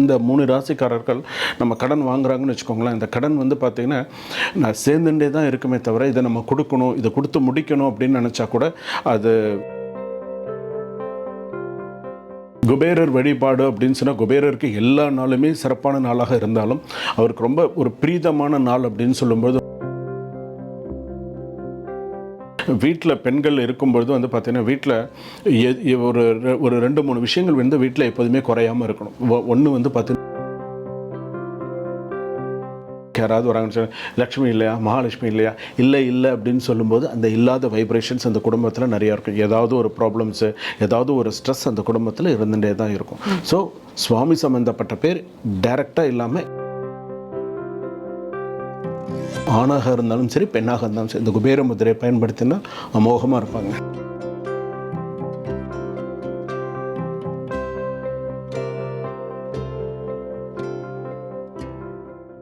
இந்த மூணு ராசிக்காரர்கள் நம்ம கடன் வாங்குறாங்கன்னு வச்சுக்கோங்களேன் இந்த கடன் வந்து பார்த்திங்கன்னா நான் சேர்ந்துட்டே தான் இருக்குமே தவிர இதை நம்ம கொடுக்கணும் இதை கொடுத்து முடிக்கணும் அப்படின்னு நினச்சா கூட அது குபேரர் வழிபாடு அப்படின்னு சொன்னால் குபேரருக்கு எல்லா நாளுமே சிறப்பான நாளாக இருந்தாலும் அவருக்கு ரொம்ப ஒரு பிரீதமான நாள் அப்படின்னு சொல்லும்போது வீட்டில் பெண்கள் இருக்கும்பொழுது வந்து பார்த்தீங்கன்னா வீட்டில் ஒரு ஒரு ரெண்டு மூணு விஷயங்கள் வந்து வீட்டில் எப்போதுமே குறையாமல் இருக்கணும். ஒன்று வந்து பார்த்தீங்கன்னா யாராவது வராங்கன்னு சொன்னா, லக்ஷ்மி இல்லையா? மகாலட்சுமி இல்லையா? இல்லை இல்லை அப்படின்னு சொல்லும்போது அந்த இல்லாத வைப்ரேஷன்ஸ் அந்த குடும்பத்தில் நிறையா இருக்கும். ஏதாவது ஒரு ப்ராப்ளம்ஸு ஏதாவது ஒரு ஸ்ட்ரெஸ் அந்த குடும்பத்தில் இருந்துகிட்டே தான் இருக்கும். ஸோ சுவாமி சம்மந்தப்பட்ட பேர் டைரெக்டாக இல்லாமல் ஆணாக இருந்தாலும் சரி பெண்ணாக இருந்தாலும் சரி இந்த குபேர முதிரையை பயன்படுத்தினா அமோகமாக இருப்பாங்க.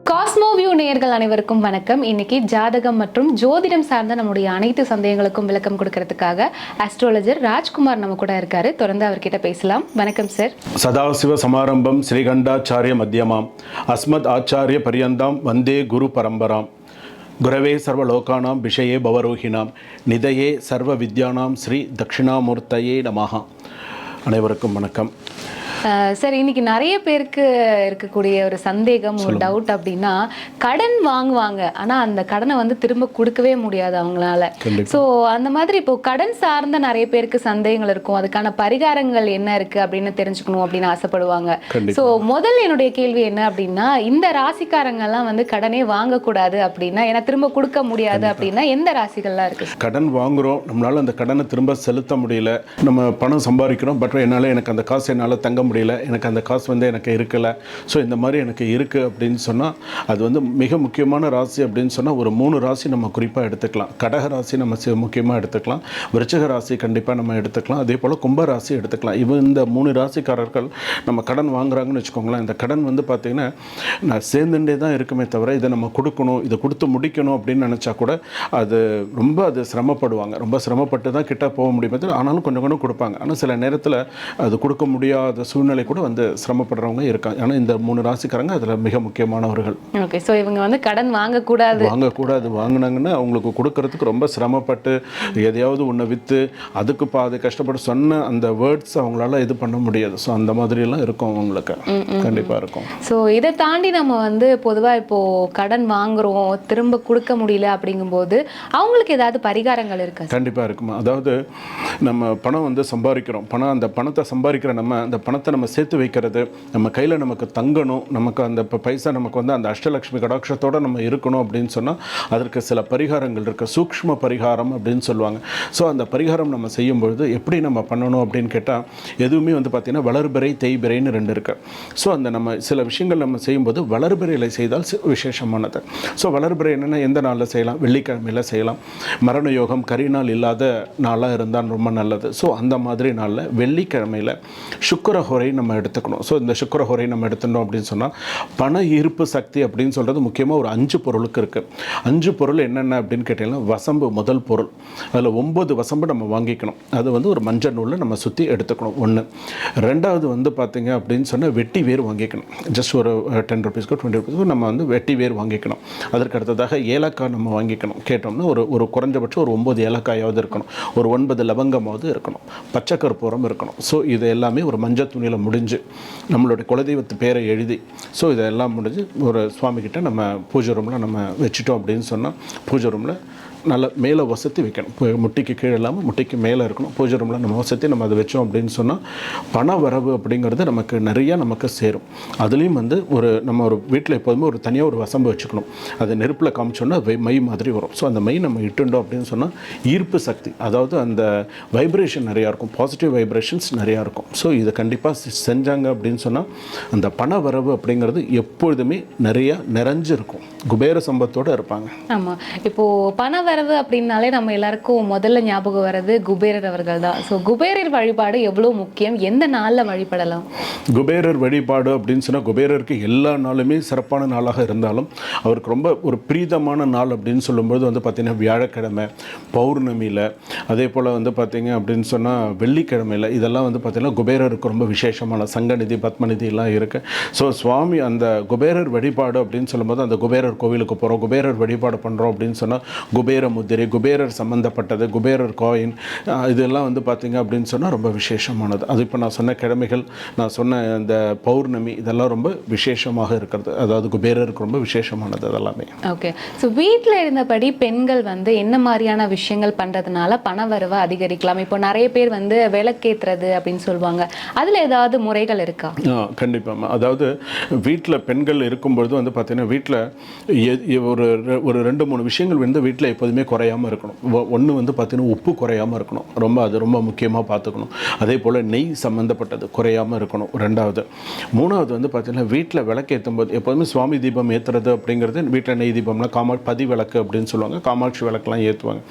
காஸ்மோ வியூ நேயர்கள் அனைவருக்கும் வணக்கம். இன்னைக்கு ஜாதகம் மற்றும் ஜோதிடம் சார்ந்த நம்முடைய அனைத்து சந்தேகங்களுக்கும் விளக்கம் கொடுக்கறதுக்காக அஸ்ட்ராலஜர் ராஜ்குமார் நம்ம கூட இருக்காரு. தொடர்ந்து அவர்கிட்ட பேசலாம். வணக்கம் சார் சதாசிவ சமாரம்பம் ஸ்ரீகண்டாச்சாரிய மத்தியமாம். அஸ்மத் ஆச்சாரிய பரியந்தாம் வந்தே குரு பரம்பராம். குரவே சர்வலோகானாம் விஷயே பவரோகினாம் நிதையே சர்வ வித்யானாம் ஸ்ரீ தட்சிணாமூர்த்தையே நமஹா. அனைவருக்கும் வணக்கம். சார் இன்னைக்கு நிறைய பேருக்கு இருக்கக்கூடிய ஒரு சந்தேகம் ஒரு டவுட் அப்படின்னா கடன் வாங்குவாங்க. ஆனா அந்த கடனை வந்து திரும்ப கொடுக்கவே முடியாது அவங்களால. ஸோ அந்த மாதிரி இப்போ கடன் சார்ந்த நிறைய பேருக்கு சந்தேகங்கள் இருக்கும். அதுக்கான பரிகாரங்கள் என்ன இருக்கு அப்படின்னு தெரிஞ்சுக்கணும் அப்படின்னு ஆசைப்படுவாங்க. ஸோ முதல் என்னுடைய கேள்வி என்ன அப்படின்னா இந்த ராசிக்காரங்க எல்லாம் வந்து கடனே வாங்கக்கூடாது அப்படின்னா ஏன்னா திரும்ப கொடுக்க முடியாது அப்படின்னா எந்த ராசிகள்லாம் இருக்கு? கடன் வாங்குகிறோம் நம்மளால் அந்த கடனை திரும்ப செலுத்த முடியல. நம்ம பணம் சம்பாதிக்கிறோம். பட் என்னால் எனக்கு அந்த காசு என்னால் தங்க முடியல. எனக்கு அந்த காசு வந்து எனக்கு இருக்கலை. ஸோ இந்த மாதிரி எனக்கு இருக்குது அப்படின்னு சொன்னால் அது வந்து மிக முக்கியமான ராசி அப்படின்னு சொன்னால் ஒரு மூணு ராசி நம்ம குறிப்பாக எடுத்துக்கலாம். கடக ராசி நம்ம முக்கியமாக எடுத்துக்கலாம். விருச்சக ராசி கண்டிப்பாக நம்ம எடுத்துக்கலாம். அதே போல் கும்ப ராசி எடுத்துக்கலாம். இவ இந்த மூணு ராசிக்காரர்கள் நம்ம கடன் வாங்குறாங்கன்னு வச்சுக்கோங்களேன். இந்த கடன் வந்து பார்த்திங்கன்னா நான் சேர்ந்துட்டே தான் இருக்குமே தவிர இதை நம்ம கொடுக்கணும் இதை கொடுத்து முடிக்கணும் அப்படின்னு நினச்சா கூட அது ரொம்ப அது சிரமப்படுவாங்க. ரொம்ப சிரமப்பட்டு தான் கிட்ட போக முடியுமே ஆனாலும் கொஞ்சம் கொஞ்சம் கொடுப்பாங்க. ஆனால் சில நேரத்தில் அது கொடுக்க முடியாத சூழ்நிலை கூட வந்து சிரமப்படுறவங்க இருக்காங்க. ஆனால் இந்த மூணு ராசிக்காரங்க அதில் மிக முக்கியமானவர்கள். ஓகே ஸோ இவங்க வந்து கடன் வாங்கக்கூடாது. வாங்கக்கூடாது. வாங்கினாங்கன்னா அவங்களுக்கு கொடுக்கறதுக்கு ரொம்ப சிரமப்பட்டு எதையாவது ஒன்று விற்று அதுக்கு பாதி கஷ்டப்பட்டு சொன்ன அந்த வேர்ட்ஸ் அவங்களால இது பண்ண முடியாது. ஸோ அந்த மாதிரியெல்லாம் இருக்கும் அவங்களுக்கு. கண்டிப்பாக இருக்கும். ஸோ இதை தாண்டி நம்ம வந்து பொதுவாக இப்போ கடன் வாங்குறோம் திரும்ப கொடுக்க முடியல அப்படிங்கும்போது அவங்களுக்கு ஏதாவது பரிகாரங்கள் இருக்கா? கண்டிப்பாக இருக்குமா? அதாவது நம்ம பணம் வந்து சம்பாதிக்கிறோம். பணம் அந்த பணத்தை சம்பாதிக்கிற நம்ம அந்த பணத்தை நம்ம சேர்த்து வைக்கிறது நம்ம கையில் நமக்கு தங்கணும் நமக்கு அந்த இப்போ பைசா நமக்கு வந்து அந்த அஷ்டலக்ஷ்மி கடாட்சத்தோடு நம்ம இருக்கணும் அப்படின்னு சொன்னால் அதற்கு சில பரிகாரங்கள் இருக்குது சூக்ஷ்ம பரிகாரம் அப்படின்னு சொல்லுவாங்க. ஸோ அந்த பரிகாரம் நம்ம செய்யும்பொழுது எப்படி நம்ம பண்ணணும் அப்படின்னு கேட்டால் எதுவுமே வந்து பார்த்திங்கன்னா வளர்பிறை தேய்பிறைன்னு ரெண்டு இருக்குது ஸோ அந்த நம்ம சில விஷயங்கள் நம்ம செய்யும்போது வளர்பிறையில் செய்தால் விசேஷமானது. ஸோ வளர்பிறை என்னென்னா எந்த நாளில் செய்யலாம்? வெள்ளிக்கிழமையில் செய்யலாம். மரண யோகம் கரிநாள் இல்லாத நாளாக இருந்தால் ரொம்ப நல்லது. ஸோ அந்த மாதிரி நாளில் வெள்ளிக்கிழமையில் சுக்கரஹோரை நம்ம எடுத்துக்கணும். ஸோ இந்த சுக்கரஹோரை நம்ம எடுத்துட்டோம் அப்படின்னு சொன்னால் பண ஈர்ப்பு சக்தி அப்படின்னு சொல்கிறது முக்கியமாக ஒரு அஞ்சு பொருளுக்கு இருக்குது அஞ்சு பொருள் என்னென்ன அப்படின்னு கேட்டிங்கன்னா வசம்பு முதல் பொருள். அதில் ஒம்பது வசம்பு நம்ம வாங்கிக்கணும். அது வந்து ஒரு மஞ்சள் நூலில் நம்ம சுற்றி எடுத்துக்கணும். ஒன்று ரெண்டாவது வந்து பார்த்திங்க அப்படின்னு சொன்னால் வெட்டி வேர் வாங்கிக்கணும். ஜஸ்ட் ஒரு டென் ருபீஸ்க்கோ டுவெண்ட்டி ருபீஸ்க்கோ நம்ம வந்து வெட்டி வேர் வாங்கிக்கணும். அதற்கு அடுத்ததாக ஏலக்காய் நம்ம வாங்கிக்கணும். கேட்டோம்னா ஒரு ஒரு குறைஞ்சபட்சம் ஒரு ஒம்பது ஏலக்காயாவது இருக்கணும். ஒரு ஒன்பது லவங்கமாவது இருக்கணும். பச்சை கற்பூரம் இருக்கணும். ஸோ இது எல்லாமே ஒரு மஞ்சள் துணி துணியில் முடிஞ்சு நம்மளுடைய குலதெய்வத்து பேரை எழுதி ஸோ இதெல்லாம் முடிஞ்சு ஒரு சுவாமிகிட்ட நம்ம பூஜை ரூமில் நம்ம வச்சுட்டோம் அப்படின்னு சொன்னால் பூஜை ரூமில் நல்ல மேலே வசதி வைக்கணும். இப்போ முட்டிக்கு கீழே இல்லாமல் முட்டிக்கு மேலே இருக்கணும். பூஜை ரூமில் நம்ம வசதி நம்ம அதை வச்சோம் அப்படின்னு சொன்னால் பண வரவு அப்படிங்கிறது நமக்கு நிறையா நமக்கு சேரும். அதுலேயும் வந்து ஒரு நம்ம ஒரு வீட்டில் எப்போதுமே ஒரு தனியாக ஒரு வசம்பு வச்சுக்கணும். அதை நெருப்பில் காமிச்சோன்னா வை- மை மாதிரி வரும். ஸோ அந்த மை நம்ம இட்டுண்டோம் அப்படின்னு சொன்னால் ஈர்ப்பு சக்தி அதாவது அந்த வைப்ரேஷன் நிறையா இருக்கும். பாசிட்டிவ் வைப்ரேஷன்ஸ் நிறையா இருக்கும். ஸோ இதை கண்டிப்பாக செஞ்சாங்க அப்படின்னு சொன்னால் அந்த பண வரவு அப்படிங்கிறது எப்பொழுதுமே நிறையா நிறைஞ்சிருக்கும். குபேர சம்பத்தோடு இருப்பாங்க. ஆமாம் இப்போ பண வரவு அப்படின்னாலே நம்ம எல்லாருக்கும் முதல்ல ஞாபகம் வர்றது குபேரர் அவர்கள் தான் ஸோ குபேரர் வழிபாடு எவ்வளோ முக்கியம்? எந்த நாளில் வழிபடலாம்? குபேரர் வழிபாடு அப்படின்னு சொன்னால் குபேரருக்கு எல்லா நாளுமே சிறப்பான நாளாக இருந்தாலும் அவருக்கு ரொம்ப ஒரு பிரீதமான நாள் அப்படின்னு சொல்லும்போது வந்து பார்த்திங்கன்னா வியாழக்கிழமை பௌர்ணமியில் அதே போல் வந்து பார்த்திங்க அப்படின்னு சொன்னால் வெள்ளிக்கிழமையில் இதெல்லாம் வந்து பார்த்திங்கன்னா குபேரருக்கு ரொம்ப விசேஷமான சங்கநிதி பத்மநிதி எல்லாம் இருக்குது ஸோ சுவாமி அந்த குபேரர் வழிபாடு அப்படின்னு சொல்லும்போது அந்த குபேரர் கோவிலுக்கு போகிறோம் குபேரர் வழிபாடு பண்ணுறோம் அப்படின்னு சொன்னால் குபேர் முத்திரை குபேரர் சம்மந்தப்பட்டது குபேரர் கோயின் இதெல்லாம் வந்து பார்த்திங்க அப்படின்னு சொன்னால் ரொம்ப விசேஷமானது. அது இப்போ நான் சொன்ன கிழமைகள் நான் சொன்ன இந்த பௌர்ணமி இதெல்லாம் ரொம்ப விசேஷமாக இருக்கிறது. அதாவது குபேரருக்கு ரொம்ப விசேஷமானது அதெல்லாமே. ஓகே ஸோ வீட்டில் இருந்தபடி பெண்கள் வந்து என்ன மாதிரியான விஷயங்கள் பண்ணுறதுனால பண வரவை அதிகரிக்கலாம். இப்போ நிறைய பேர் வந்து விளக்கேற்றுறது அப்படின்னு சொல்லுவாங்க. அதில் ஏதாவது முறைகள் இருக்கா? கண்டிப்பாக அதாவது வீட்டில் பெண்கள் இருக்கும்பொழுது வந்து பார்த்திங்கன்னா வீட்டில் ஒரு ஒரு ரெண்டு மூணு விஷயங்கள் வந்து வீட்டில் எப்போதுமே குறையாமல் இருக்கணும். ஒன்று வந்து பார்த்திங்கன்னா உப்பு குறையாமல் இருக்கணும். ரொம்ப அது ரொம்ப முக்கியமாக பார்த்துக்கணும் அதே போல் நெய் சம்மந்தப்பட்டது குறையாமல் இருக்கணும் ரெண்டாவது. மூணாவது வந்து பார்த்திங்கன்னா வீட்டில் விளக்கேற்றும் போது எப்போதுமே சுவாமி தீபம் ஏற்றுறது அப்படிங்கிறது வீட்டில் நெய் தீபம்லாம் காமா பதி விளக்கு அப்படின்னு சொல்லுவாங்க. காமாட்சி விளக்குலாம் ஏற்றுவாங்க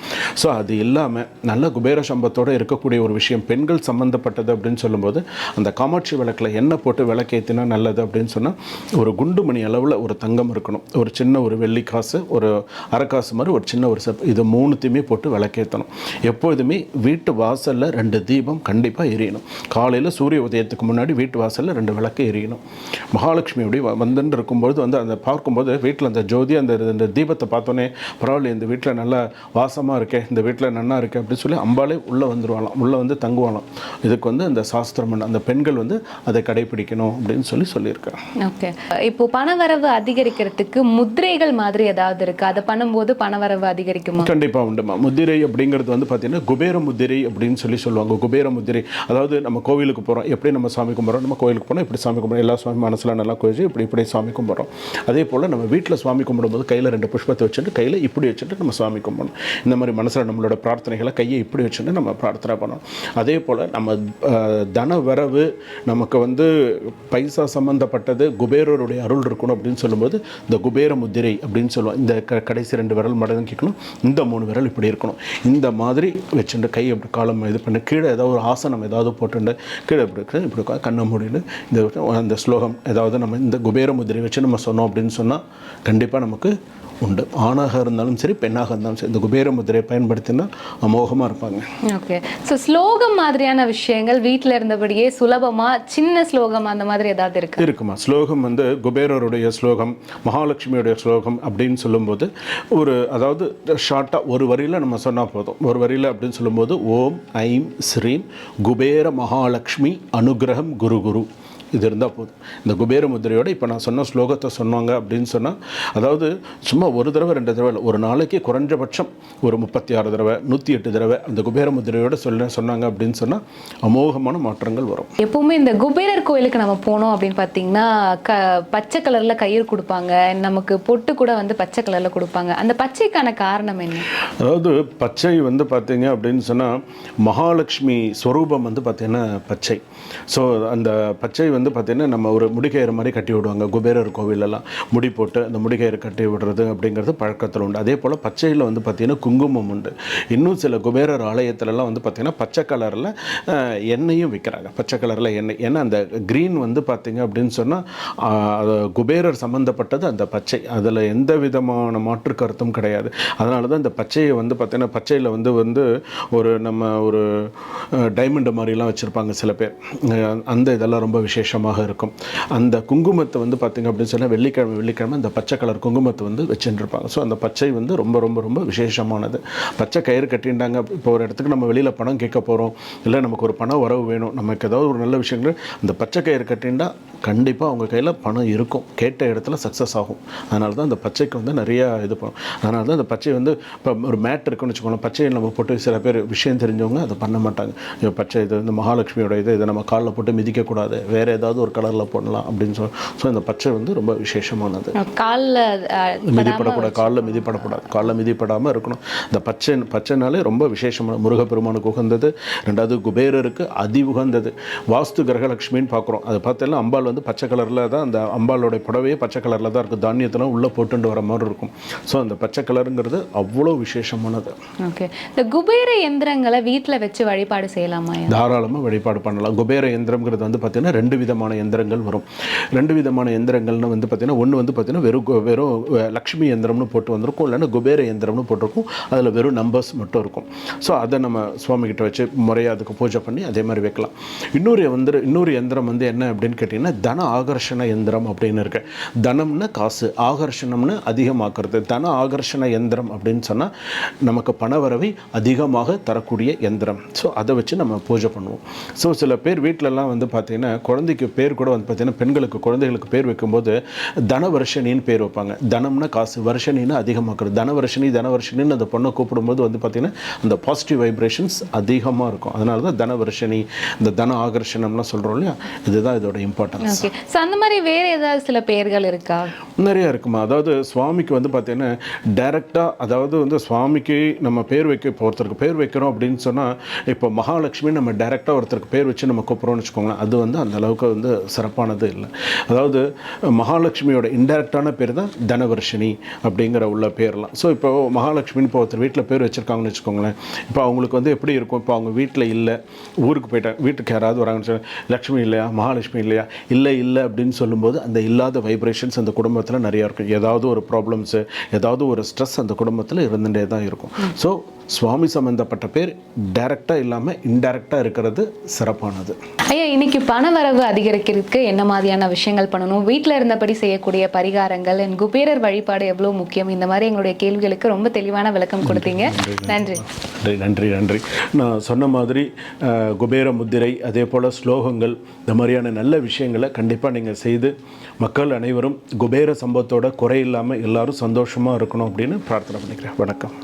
ஸோ அது இல்லாமல் நல்ல குபேர சம்பத்தோடு இருக்கக்கூடிய ஒரு விஷயம் பெண்கள் சம்மந்தப்பட்டது அப்படின்னு சொல்லும்போது அந்த காமாட்சி விளக்கில் எண்ணெய் போட்டு விளக்கேற்றினா நல்லது அப்படின்னு சொன்னால் ஒரு குண்டு மணி அளவில் ஒரு தங்கம் இருக்கணும். ஒரு சின்ன ஒரு வெள்ளி காசு ஒரு அரைக்காசு மாதிரி ஒரு சின்ன ஒரு செப் இது மூணுத்தையுமே போட்டு விளக்கேற்றணும் எப்போதுமே வீட்டு வாசலில் ரெண்டு தீபம் கண்டிப்பாக எரியணும். காலையில் சூரிய உதயத்துக்கு முன்னாடி வீட்டு வாசலில் ரெண்டு விளக்கு எரியணும். மகாலட்சுமி அப்படி வந்துட்டு இருக்கும்போது வந்து அந்த பார்க்கும்போது வீட்டில் அந்த ஜோதி அந்த இந்த தீபத்தை பார்த்தோன்னே பரவாயில்ல இந்த வீட்டில் நல்லா வாசமாக இருக்கே இந்த வீட்டில் நன்னா இருக்கே அப்படின்னு சொல்லி அம்பாலே உள்ளே வந்துருவாளாம். உள்ளே வந்து தங்குவாளாம். இதுக்கு வந்து அந்த சாஸ்திரம் அந்த பெண்கள் வந்து அதை கடைபிடிக்கணும் அப்படின்னு சொல்லி சொல்லியிருக்காங்க. ஓகே. இப்போ பணவரவு அதிகரிக்கிறதுக்கு முத்திரைகள் மாதிரி ஏதாவது இருக்குது அதை பண்ணும்போது பணவரவு கிடைக்குமா கண்டிப்பாக உண்டுமா. முதிரை அப்படிங்கிறது வந்து பார்த்தீங்கன்னா குபேர முதிரை அப்படின்னு சொல்லி சொல்லுவாங்க. குபேர முதிரை. அதாவது நம்ம கோவிலுக்கு போகிறோம் எப்படி நம்ம சாமி கும்பிட்றோம்? நம்ம கோவிலுக்கு போனால் இப்படி சாமி கும்பிட்றோம். எல்லா சுவாமி மனசில் நல்லா கோயிச்சு இப்படி இப்படி சாமி கும்பிட்றோம். அதே போல் நம்ம வீட்டில் சுவாமி கும்பிடும்போது கையில் ரெண்டு புஷ்பத்தை வச்சுட்டு கையில் இப்படி வச்சுட்டு நம்ம சாமி கும்பிடணும். இந்த மாதிரி மனசில் நம்மளோட பிரார்த்தனைகளை கையை இப்படி வச்சுட்டு நம்ம பிரார்த்தனை பண்ணணும். அதே போல் நம்ம தன வரவு நமக்கு வந்து பைசா சம்மந்தப்பட்டது குபேரருடைய அருள் இருக்கணும் அப்படின்னு சொல்லும்போது இந்த குபேர முதிரை அப்படின்னு சொல்லுவோம். இந்த க கடைசி ரெண்டு விரல் மடங்கிக்கணும் இந்த மூணு விரல் இப்படி இருக்கணும். இந்த மாதிரி வச்சுட்டு கை அப்படி காலம் இது பண்ணி. கீழே ஏதாவது ஒரு ஆசனம் ஏதாவது போட்டுண்டு கீழே இப்படி இருக்கு இப்படி கண்ணை மூடிட்டு இந்த அந்த ஸ்லோகம் ஏதாவது நம்ம இந்த குபேர முதிரை வச்சு நம்ம சொன்னோம் அப்படின்னு சொன்னால் கண்டிப்பாக நமக்கு உண்டு. ஆணாக இருந்தாலும் சரி பெண்ணாக இருந்தாலும் சரி. இந்த குபேர முத்திரையை பயன்படுத்தினா அமோகமாக இருப்பாங்க. ஓகே. ஸோ ஸ்லோகம் மாதிரியான விஷயங்கள் வீட்டில் இருந்தபடியே சுலபமா சின்ன ஸ்லோகம் அந்த மாதிரி ஏதாவது இருக்கு? இருக்குமா? ஸ்லோகம் வந்து குபேரருடைய ஸ்லோகம் மகாலட்சுமியுடைய ஸ்லோகம் அப்படின்னு சொல்லும்போது ஒரு அதாவது ஷார்ட்டாக ஒரு வரியில் நம்ம சொன்னால் போதும். ஒரு வரியில் அப்படின்னு சொல்லும்போது ஓம் ஐம் ஸ்ரீம் குபேர மகாலட்சுமி அனுகிரகம் குரு குரு. இது இருந்தால் போதும். இந்த குபேர முத்திரையோட இப்போ நான் சொன்ன ஸ்லோகத்தை சொன்னாங்க அப்படின்னு சொன்னால் அதாவது சும்மா ஒரு தடவை ரெண்டு தடவை இல்லை ஒரு நாளைக்கு குறைஞ்சபட்சம் ஒரு முப்பத்தி ஆறு தடவை நூற்றி எட்டு தடவை அந்த குபேர முத்திரையோட சொல்ல சொன்னாங்க அப்படின்னு சொன்னால் அமோகமான மாற்றங்கள் வரும். எப்பவுமே இந்த குபேரர் கோயிலுக்கு நம்ம போனோம் அப்படின்னு பார்த்தீங்கன்னா க பச்சை கலர்ல கயிறு கொடுப்பாங்க. நமக்கு பொட்டு கூட வந்து பச்சை கலர்ல கொடுப்பாங்க. அந்த பச்சைக்கான காரணம் என்ன? அதாவது பச்சை வந்து பார்த்தீங்க அப்படின்னு சொன்னால் மகாலட்சுமி ஸ்வரூபம் வந்து பார்த்தீங்கன்னா பச்சை. ஸோ அந்த பச்சை வந்து பார்த்தீங்கன்னா நம்ம ஒரு முடிகயிறு மாதிரி கட்டி விடுவாங்க. குபேரர் கோவிலெல்லாம் முடி போட்டு அந்த முடிகயிறு கட்டி விடுறது அப்படிங்கிறது பழக்கத்தில் உண்டு. அதே போல் பச்சையில் வந்து பார்த்திங்கன்னா குங்குமம் உண்டு. இன்னும் சில குபேரர் ஆலயத்துலலாம் வந்து பார்த்திங்கன்னா பச்சை கலரில் எண்ணெயும் விற்கிறாங்க பச்சை கலரில் எண்ணெய். ஏன்னா அந்த க்ரீன் வந்து பார்த்திங்க அப்படின்னு சொன்னால் குபேரர் சம்மந்தப்பட்டது அந்த பச்சை. அதில் எந்த விதமான மாற்று கருத்தும் கிடையாது. அதனால தான் இந்த பச்சையை வந்து பார்த்தீங்கன்னா பச்சையில் வந்து வந்து ஒரு நம்ம ஒரு டைமண்ட் மாதிரிலாம் வச்சுருப்பாங்க சில பேர். அந்த இதெல்லாம் ரொம்ப விசேஷமாக இருக்கும். அந்த குங்குமத்தை வந்து பார்த்திங்க அப்படின்னு சொன்னால் வெள்ளிக்கிழமை வெள்ளிக்கிழமை அந்த பச்சை கலர் குங்குமத்தை வந்து வச்சுருப்பாங்க ஸோ அந்த பச்சை வந்து ரொம்ப ரொம்ப ரொம்ப விசேஷமானது. பச்சை கயிறு கட்டிட்டாங்க இப்போ ஒரு இடத்துக்கு நம்ம வெளியில் பணம் கேட்க போகிறோம் இல்லை நமக்கு ஒரு பண உறவு வேணும். நமக்கு ஏதாவது ஒரு நல்ல விஷயங்கள். அந்த பச்சை கயிறு கட்டிண்டா கண்டிப்பாக அவங்க கையில் பணம் இருக்கும். கேட்ட இடத்துல சக்ஸஸ் ஆகும். அதனால தான் அந்த பச்சைக்கு வந்து நிறையா இது பண்ணும். அதனால தான் அந்த பச்சை வந்து இப்போ ஒரு மேட் இருக்குன்னு வச்சுக்கோங்களேன். பச்சையை நம்ம போட்டு சில பேர் விஷயம் தெரிஞ்சவங்க அதை பண்ண மாட்டாங்க. பச்சை இது வந்து மகாலட்சுமியோட இது இதை நம்ம காலில் போட்டு மிதிக்கக்கூடாது வேறு ஏதாவது ஒரு கலரில் போடலாம் அப்படின்னு சொல்லி ஸோ இந்த பச்சை வந்து ரொம்ப விசேஷமானது. காலில் மிதிப்படக்கூடாது காலில் மிதிப்படக்கூடாது காலில் மிதிப்படாமல் இருக்கணும். இந்த பச்சை பச்சைனாலே ரொம்ப விசேஷமான முருகப்பெருமானுக்கு உகந்தது. ரெண்டாவது குபேரருக்கு அதி உகந்தது. வாஸ்து கிரகலட்சுமின்னு பார்க்குறோம். அதை பார்த்தீங்கன்னா அம்பாள் வந்து பச்சை கலரில் தான் அந்த அம்பாளோட புடவையே பச்சை கலரில் தான் இருக்குது. தானியத்தெல்லாம் உள்ளே போட்டுட்டு வர மாதிரி இருக்கும். ஸோ அந்த பச்சை கலருங்கிறது அவ்வளோ விசேஷமானது. ஓகே. இந்த குபேர எந்திரங்களை வீட்டில் வச்சு வழிபாடு செய்யலாமா? தாராளமாக வழிபாடு பண்ணலாம். குபேர எந்திரம்ங்கிறது வந்து பார்த்திங்கன்னா ரெண்டு விதமான எந்திரங்கள் வரும். ரெண்டு விதமான எந்திரங்கள்னு வந்து பார்த்திங்கன்னா ஒன்று வந்து பார்த்திங்கன்னா வெறும் வெறும் லக்ஷ்மி எந்திரம்னு போட்டு வந்திருக்கும். இல்லைன்னா குபேர எந்திரம்னு போட்டிருக்கும். அதில் வெறும் நம்பர்ஸ் மட்டும் இருக்கும். ஸோ அதை நம்ம சுவாமிகிட்ட வச்சு முறையாக அதுக்கு பூஜை பண்ணி அதே மாதிரி வைக்கலாம். இன்னொரு வந்து இன்னொரு எந்திரம் வந்து என்ன அப்படின்னு கேட்டிங்கன்னா தன ஆகர்ஷண எந்திரம் அப்படின்னு இருக்கு. தனம்னா காசு ஆகர்ஷணம்னு அதிகமாக்குறது. தன ஆகர்ஷண எந்திரம் அப்படின்னு சொன்னால் நமக்கு பணவரவை அதிகமாக தரக்கூடிய எந்திரம். ஸோ அதை வச்சு நம்ம பூஜை பண்ணுவோம். ஸோ சில பேர் வீட்டிலலாம் வந்து பார்த்தீங்கன்னா குழந்தைக்கு பேர் கூட வந்து பார்த்தீங்கன்னா பெண்களுக்கு குழந்தைகளுக்கு பேர் வைக்கும்போது தனவர்ஷனின்னு பேர் வைப்பாங்க. தனம்னா காசு வருஷனின்னு அதிகமாக்குறது. தனவர்ஷனி தனவர்ஷனின்னு அந்த பொண்ணை கூப்பிடும்போது வந்து பார்த்தீங்கன்னா அந்த பாசிட்டிவ் வைப்ரேஷன்ஸ் அதிகமாக இருக்கும். அதனால தான் தனவர்ஷனி இந்த தன ஆகர்ஷணம்லாம் சொல்கிறோம் இல்லையா? இதுதான் இதோட இம்பார்ட்டன்ஸ் ஸோ அந்த மாதிரி வேற ஏதாவது சில பெயர்கள் இருக்கா? நிறைய இருக்குமா? அதாவது சுவாமிக்கு வந்து பார்த்தீங்கன்னா டைரெக்டாக அதாவது வந்து சுவாமிக்கு நம்ம பேர் வைக்க இப்போ ஒருத்தருக்கு பேர் வைக்கிறோம் அப்படின்னு சொன்னால் இப்போ மகாலட்சுமி நம்ம டைரெக்டாக ஒருத்தருக்கு பேர் வச்சு நம்ம கூப்பிட்றோம்னு வச்சுக்கோங்களேன் அது வந்து அந்த அளவுக்கு வந்து சிறப்பானது இல்லை. அதாவது மகாலட்சுமியோட இன்டெரக்டான பேர் தான் தனவர்ஷினி அப்படிங்கிற உள்ள பேர்லாம். ஸோ இப்போ மகாலட்சுமின்னு இப்போ ஒருத்தர் வீட்டில் பேர் வச்சுருக்காங்கன்னு வச்சுக்கோங்களேன். இப்போ அவங்களுக்கு வந்து எப்படி இருக்கும்? இப்போ அவங்க வீட்டில் இல்லை ஊருக்கு போயிட்டாங்க வீட்டுக்கு யாராவது வராங்கன்னு சொல்லி லக்ஷ்மி இல்லையா? மகாலட்சுமி இல்லையா? இல்லை இல்லை அப்படின்னு சொல்லும்போது அந்த இல்லாத வைப்ரேஷன்ஸ் அந்த குடும்பத்தில் நிறையா இருக்கும். ஏதாவது ஒரு ப்ராப்ளம்ஸு ஏதாவது ஒரு ஸ்ட்ரெஸ் அந்த குடும்பத்தில் இருந்துகிட்டே தான் இருக்கும். ஸோ சுவாமி சம்மந்தப்பட்ட பேர் டைரெக்டாக இல்லாமல் இன்டைரக்டாக இருக்கிறது சிறப்பானது. ஐயா இன்னைக்கு பண வரவு அதிகரிக்கிறதுக்கு என்ன மாதிரியான விஷயங்கள் பண்ணணும்? வீட்டில் இருந்தபடி செய்யக்கூடிய பரிகாரங்கள் என் குபேரர் வழிபாடு எவ்வளோ முக்கியம்? இந்த மாதிரி எங்களுடைய கேள்விகளுக்கு ரொம்ப தெளிவான விளக்கம் கொடுத்தீங்க. நன்றி நன்றி. நன்றி. நன்றி நான் சொன்ன மாதிரி குபேர முத்திரை அதே போல் ஸ்லோகங்கள் இந்த மாதிரியான நல்ல விஷயங்களை கண்டிப்பாக நீங்கள் செய்து மக்கள் அனைவரும் குபேர சம்பவத்தோட குறை இல்லாமல் எல்லாரும் சந்தோஷமாக இருக்கணும் அப்படின்னு பிரார்த்தனை பண்ணிக்கிறேன். வணக்கம்.